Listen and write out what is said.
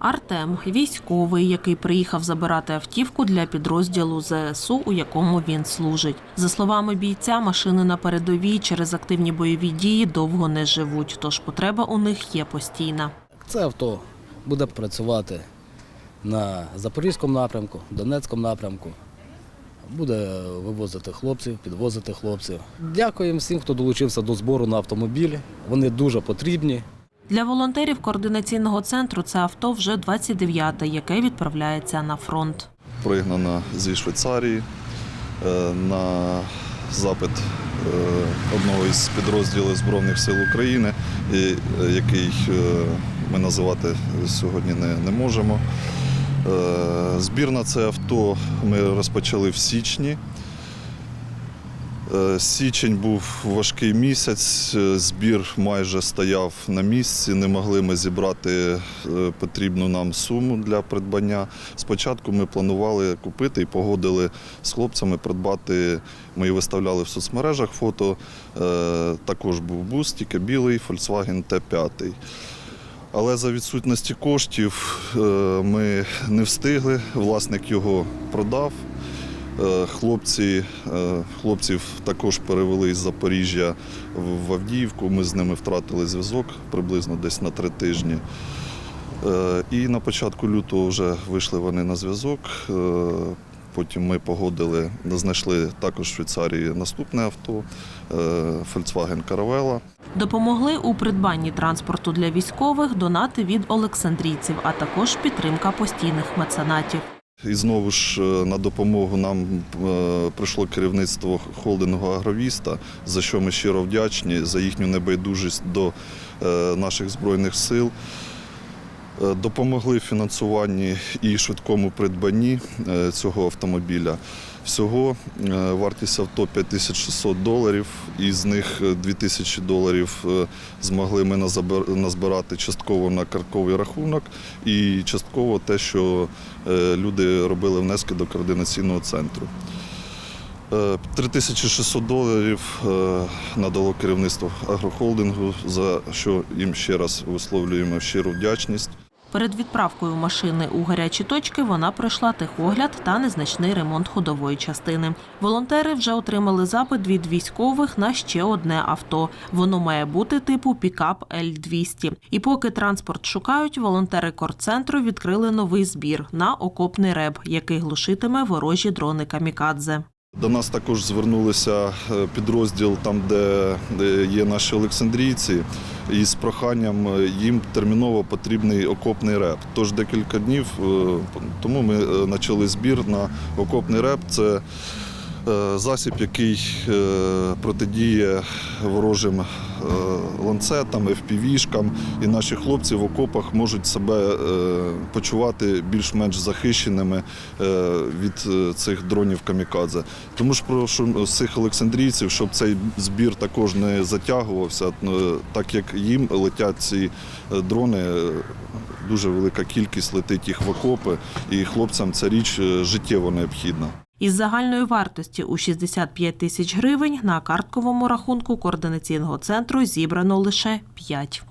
Артем військовий, який приїхав забирати автівку для підрозділу ЗСУ, у якому він служить. За словами бійця, машини на передовій через активні бойові дії довго не живуть, тож потреба у них є постійна. Це авто буде працювати на Запорізькому напрямку, Донецькому напрямку. Буде вивозити хлопців, підвозити хлопців. Дякуємо всім, хто долучився до збору на автомобілі. Вони дуже потрібні. Для волонтерів координаційного центру це авто вже 29-те, яке відправляється на фронт. пригнана зі Швейцарії е, на запит е, одного із підрозділів Збройних сил України, е, який ми називати сьогодні не, можемо. Збір на це авто ми розпочали в січні. Е, Січень був важкий місяць, е, збір майже стояв на місці. Не могли ми зібрати е, потрібну нам суму для придбання. Спочатку ми планували купити і погодили з хлопцями придбати. Ми і виставляли в соцмережах фото. Також був бус, тільки білий Volkswagen T5. Але за відсутності коштів ми не встигли. Власник його продав. Е, Хлопці, е, хлопців також перевели із Запоріжжя в- Авдіївку. Ми з ними втратили зв'язок приблизно десь на три тижні. Е, І на початку лютого вже вийшли вони на зв'язок. Потім ми погодили, знайшли також в Швейцарії наступне авто Volkswagen Caravella. Допомогли у придбанні транспорту для військових донати від олександрійців, а також підтримка постійних меценатів. І знову ж е, на допомогу нам е, прийшло керівництво холдингу Агровіста, за що ми щиро вдячні за їхню небайдужість до е, наших збройних сил. Е, Допомогли в фінансуванні і швидкому придбанні е, цього автомобіля. Всього е, вартість авто 5600 доларів, із них е, 2000 доларів змогли ми назбирати частково на картковий рахунок і частково те, що люди робили внески до координаційного центру. Е, 3600 доларів надало керівництво агрохолдингу, за що їм ще раз висловлюємо щиру вдячність. Перед відправкою машини у гарячі точки вона пройшла техогляд та незначний ремонт ходової частини. Волонтери вже отримали запит від військових на ще одне авто. Воно має бути типу пікап Л-200. І поки транспорт шукають, волонтери корцентру відкрили новий збір на окопний реб, який глушитиме ворожі дрони камікадзе. До нас також звернулися е, підрозділ там, де, є наші олександрійці, із проханням е, їм терміново потрібний окопний реп. Тож декілька днів е, тому ми почали збір на окопний реп. Це засіб, який е, протидіє ворожим е, ланцетам, FPV-шкам, і наші хлопці в окопах можуть себе е, почувати більш-менш захищеними е, від е, цих дронів камікадзе. Тому ж прошу всіх олександрійців, щоб цей збір також не затягувався, е, так як їм летять ці е, дрони. е, Дуже велика кількість летить їх в окопи, і хлопцям ця річ е, життєво необхідна. Із загальної вартості у 65 тисяч гривень на картковому рахунку координаційного центру зібрано лише 5.